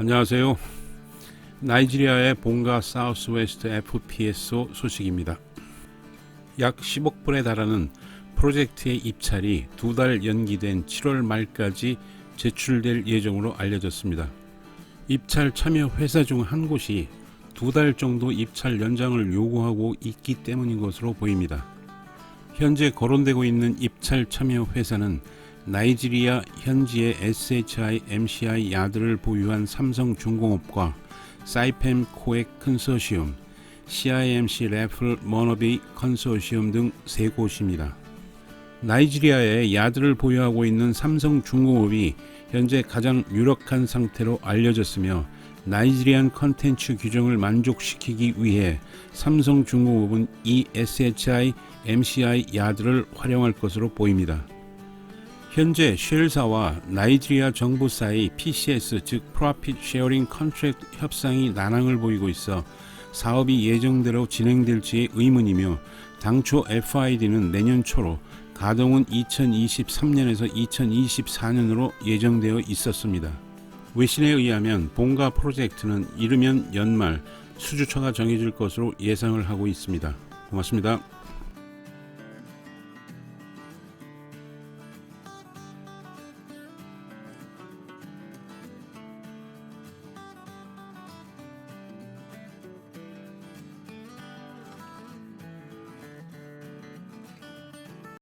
안녕하세요. 나이지리아의 본가 사우스웨스트 FPSO 소식입니다. 약 10억 불에 달하는 프로젝트의 입찰이 두 달 연기된 7월 말까지 제출될 예정으로 알려졌습니다. 입찰 참여 회사 중 한 곳이 두 달 정도 입찰 연장을 요구하고 있기 때문인 것으로 보입니다. 현재 거론되고 있는 입찰 참여 회사는 나이지리아 현지의 SHI MCI 야드를 보유한 삼성중공업과 사이펜 코엑 컨소시엄, CIMC 래플 머너비 컨소시엄 등 세 곳입니다. 나이지리아에 야드를 보유하고 있는 삼성중공업이 현재 가장 유력한 상태로 알려졌으며 나이지리안 컨텐츠 규정을 만족시키기 위해 삼성중공업은 이 SHI MCI 야드를 활용할 것으로 보입니다. 현재 쉘사와 나이지리아 정부 사이 PCS 즉 Profit Sharing Contract 협상이 난항을 보이고 있어 사업이 예정대로 진행될지 의문이며 당초 FID는 내년 초로 가동은 2023년에서 2024년으로 예정되어 있었습니다. 외신에 의하면 본가 프로젝트는 이르면 연말 수주처가 정해질 것으로 예상을 하고 있습니다. 고맙습니다.